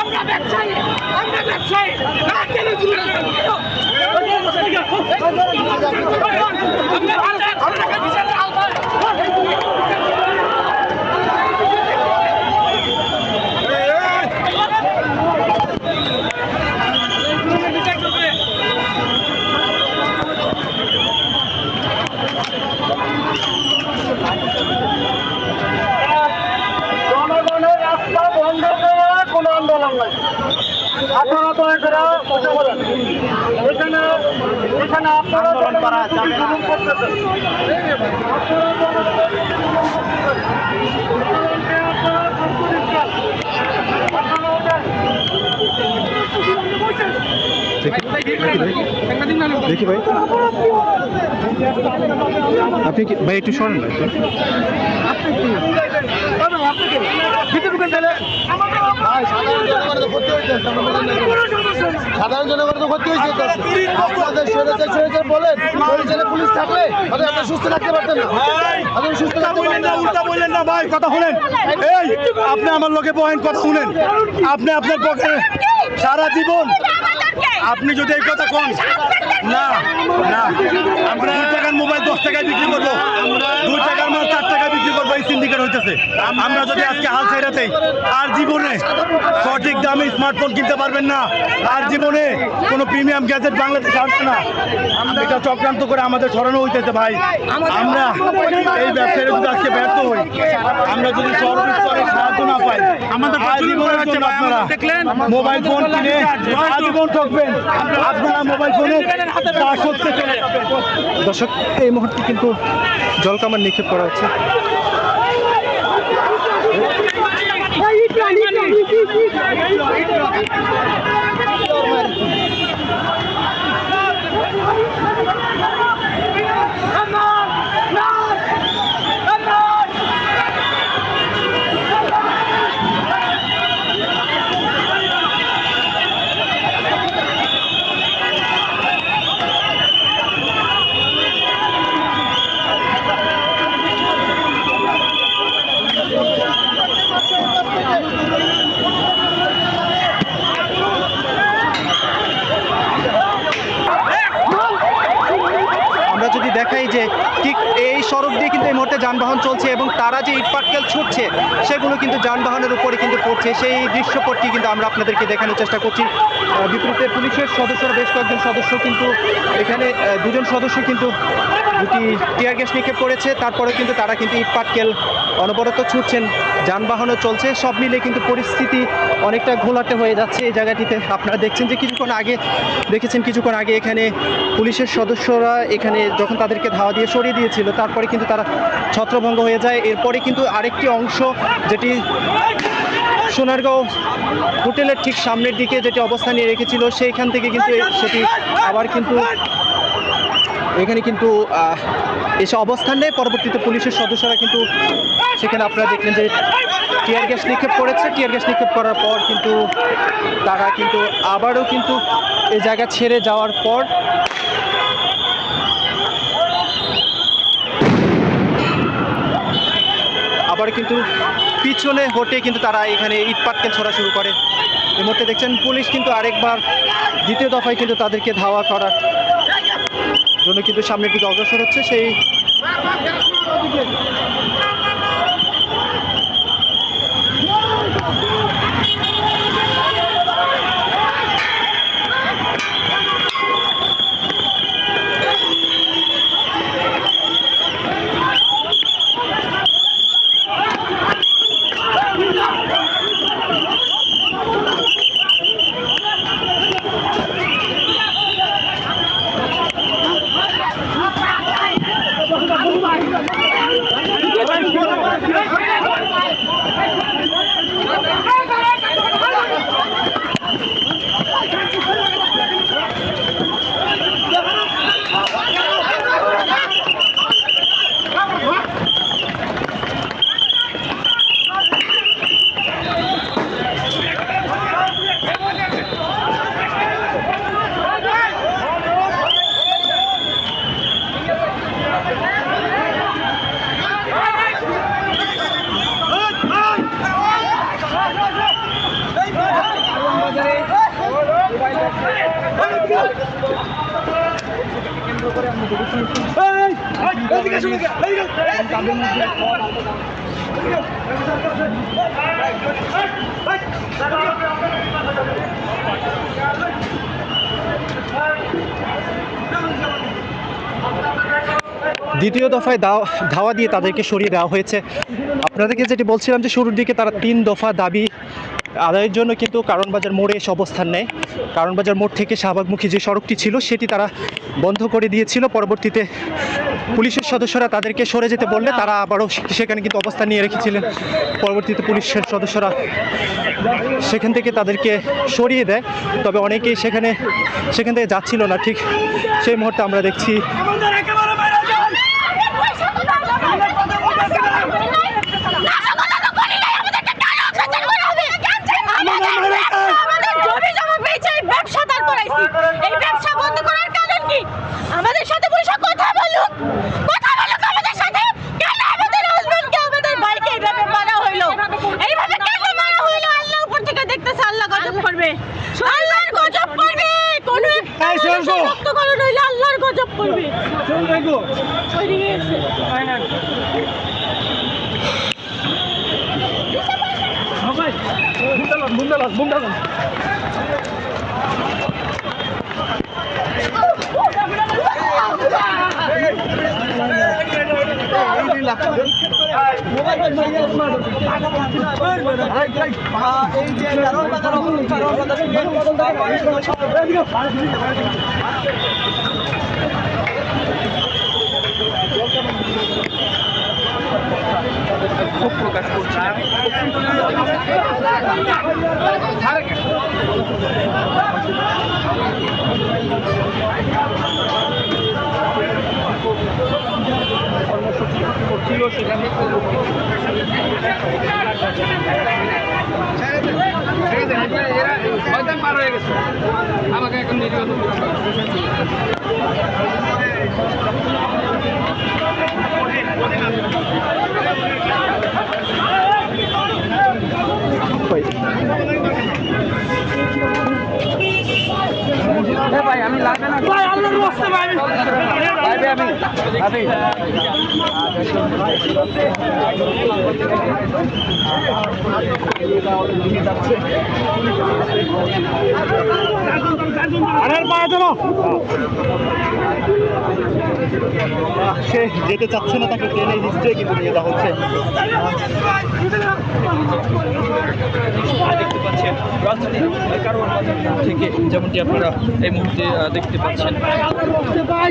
আমরা ব্যবসায়ী আমরা ব্যবসায়ী না কেন দূরে আমরা ভালো ঘরে রাখা বিচার আওতায় বিচার করবে জনগণের রাস্তা বন্ধ করা কোনো আন্দোলন নাই আপনারা দয়া করে কথা বলেন এখানে এখানে আপনারা আন্দোলন করা যাবে না। দেখি ভাই। আপনি কি ভাই একটু সরেন না সাধারণ জনগণ তো ক্ষতি হয়েছে। বলেন সরেছে পুলিশ থাকলে আপনি সুস্থ থাকতে পারতেন না। আপনি সুস্থ থাকতে বললেন না। না উল্টা বললেন না ভাই কথা শুনেন। এই আপনি আমার লোকে বহেন কথা শুনেন। আপনি আপনার পক্ষে সারা জীবন আপনি যদি এই কথা কন না না। আমরা দুই টাকার মোবাইল দশ টাকায় বিক্রি করব। দুই টাকার মাল চার টাকায় বিক্রি করব এই সিন্ডিকেট হইতেছে। আমরা যদি আজকে হাল ছেড়াতে আর জীবনে সঠিক দামে স্মার্টফোন কিনতে পারবেন না। আর জীবনে কোনো প্রিমিয়াম গ্যাজেট বাংলাদেশে আসবে না। এটা চক্রান্ত করে আমাদের সরানো হইতেছে ভাই। আমরা এই ব্যবসায় যদি আজকে ব্যর্থ হই আমরা যদি সর্বস্তরে সাহায্য না পাই আমাদের আপনারা। মোবাইল ফোন কিনে আজীবন ঠকবেন। আপনারা মোবাইল ফোনে দর্শক এই মুহূর্তে কিন্তু জলকামান নিক্ষেপ করা হচ্ছে। 你必须必须开门必 যে ঠিক এই সড়ক দিয়ে কিন্তু এই মুহূর্তে যানবাহন চলছে এবং তারা যে ইটপাটকেল ছুটছে, সেগুলো কিন্তু যানবাহনের উপরে কিন্তু পড়ছে। সেই দৃশ্যপটটি কিন্তু আমরা আপনাদেরকে দেখানোর চেষ্টা করছি। বিপরীতে পুলিশের সদস্যরা বেশ কয়েকজন সদস্য কিন্তু এখানে দুজন সদস্য কিন্তু দুটি টিয়ার গ্যাস নিক্ষেপ করেছে। তারপরে কিন্তু তারা কিন্তু ইটপাটকেল অনবরত ছুটছেন। যানবাহনও চলছে। সব মিলে কিন্তু পরিস্থিতি অনেকটা ঘোলাটে হয়ে যাচ্ছে এই জায়গাটিতে। আপনারা দেখছেন যে কিছুক্ষণ আগে, দেখেছেন কিছুক্ষণ আগে এখানে পুলিশের সদস্যরা এখানে যখন তাদেরকে ধাওয়া দিয়ে সরিয়ে দিয়েছিল, তারপরে কিন্তু তারা ছত্রভঙ্গ হয়ে যায়। এরপরে কিন্তু আরেকটি অংশ যেটি সোনারগাঁও হোটেলের ঠিক সামনের দিকে যেটি অবস্থান নিয়ে রেখেছিল, সেইখান থেকে কিন্তু সেটি আবার কিন্তু এখানে কিন্তু এসে অবস্থান নেয়। পরবর্তীতে পুলিশের সদস্যরা কিন্তু সেখানে আপনারা দেখলেন যে টিয়ার গ্যাস নিক্ষেপ করেছে। টিয়ার গ্যাস নিক্ষেপ করার পর কিন্তু তারা কিন্তু আবারও কিন্তু এই জায়গা ছেড়ে যাওয়ার পর আবার কিন্তু পিছনে হটে কিন্তু তারা এখানে ইট ছড়া শুরু করে। এর মধ্যে দেখছেন পুলিশ কিন্তু আরেকবার দ্বিতীয় দফায় কিন্তু তাদেরকে ধাওয়া করার জন্য কিন্তু সামনের দিকে অগ্রসর হচ্ছে সেই দ্বিতীয় দফায় ধাওয়া দিয়ে তাদেরকে সরিয়ে দেওয়া হয়েছে। আপনাদেরকে যেটি বলছিলাম যে শুরুর দিকে তারা তিন দফা দাবি আদায়ের জন্য কিন্তু কারণবাজার মোড়ে এসে অবস্থান নেয়। কারণবাজার মোড় থেকে শাহবাগমুখী যে সড়কটি ছিল, সেটি তারা বন্ধ করে দিয়েছিল। পরবর্তীতে পুলিশের সদস্যরা তাদেরকে সরে যেতে বললে তারা আবারও সেখানে কিন্তু অবস্থান নিয়ে রেখেছিলেন। পরবর্তীতে পুলিশের সদস্যরা সেখান থেকে তাদেরকে সরিয়ে দেয়। তবে অনেকেই সেখানে, সেখান থেকে যাচ্ছিল না। ঠিক সেই মুহূর্তে আমরা দেখছি What is it? Why not? Mundalan, mundalan, mundalan. এই যে ক্ষোভ প্রকাশ করছিলেন কর্মসূচি ছিল সেখানে আমাকে এখন ভাই আমি লাগবে না। ভাই আপনার বসতে ভাই আমি আমি আমি আরে পায়ে ধরো সে যেতে চাচ্ছে না তাকে টেনে হিস্ট্রে কিন্তু নিয়ে যাওয়া হচ্ছে দেখতে পাচ্ছেন থেকে যেমনটি আপনারা এই মুহূর্তে দেখতে পাচ্ছেন ভাই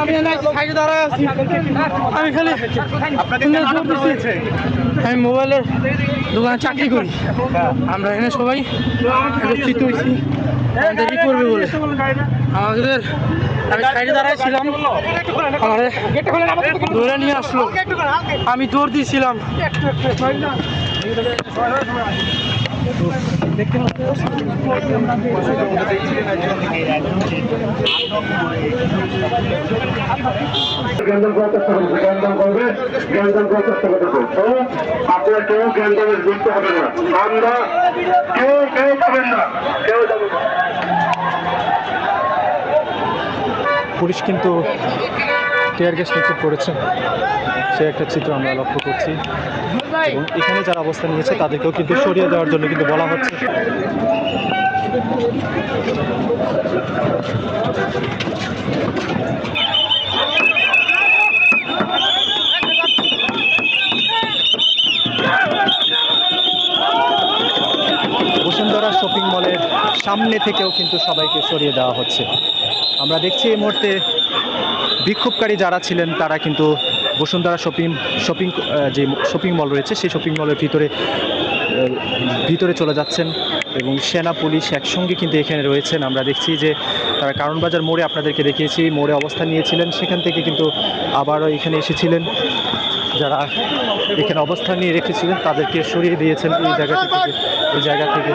আমি সাইডে দাঁড়ায় আছি আমি আমি মোবাইলের দোকানে চাকরি করি। আমরা এখানে সবাই একত্রিত আমাদের করবে বলে? আমাদের আমি সাইডে দাঁড়ায় ছিলাম। আমাদের ধরে নিয়ে আসলো। আমি দৌড় দিয়েছিলাম। জ্ঞানদান করার চেষ্টা করবে জ্ঞানদান করবে জ্ঞানদান করার চেষ্টা করবে তো আপনারা কেউ জ্ঞানদানের যুক্ত হবে না আমরা কেউ কেউ পাবেন না কেউ পুলিশ কিন্তু টিয়ার গ্যাস নিক্ষেপ করেছে। সে একটা চিত্র আমরা লক্ষ্য করছি। এবং এখানে যারা অবস্থান নিয়েছে, তাদেরকেও কিন্তু সরিয়ে দেওয়ার জন্য কিন্তু বলা হচ্ছে। বসুন্ধরা শপিং মলের সামনে থেকেও কিন্তু সবাইকে সরিয়ে দেওয়া হচ্ছে। আমরা দেখছি এই মুহূর্তে বিক্ষোভকারী যারা ছিলেন, তারা কিন্তু বসুন্ধরা শপিং শপিং যে শপিং মল রয়েছে, সেই শপিং মলের ভিতরে ভিতরে চলে যাচ্ছেন এবং সেনা পুলিশ একসঙ্গে কিন্তু এখানে রয়েছেন। আমরা দেখছি যে তারা কারণবাজার মোড়ে আপনাদেরকে দেখিয়েছি, মোড়ে অবস্থান নিয়েছিলেন। সেখান থেকে কিন্তু আবারও এখানে এসেছিলেন। যারা এখানে অবস্থান নিয়ে রেখেছিলেন, তাদেরকে সরিয়ে দিয়েছেন এই জায়গা থেকে। এই জায়গা থেকে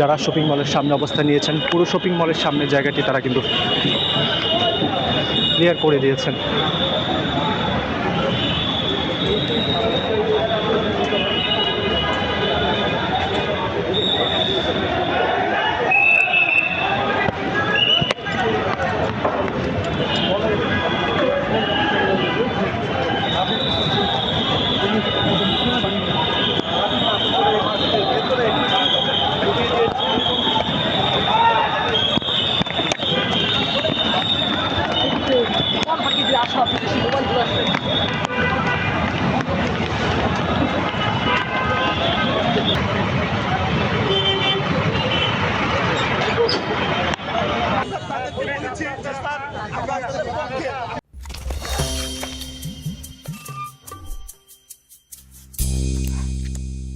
যারা শপিং মলের সামনে অবস্থান নিয়েছেন, পুরো শপিং মলের সামনে জায়গাটি তারা কিন্তু ক্লিয়ার করে দিয়েছেন।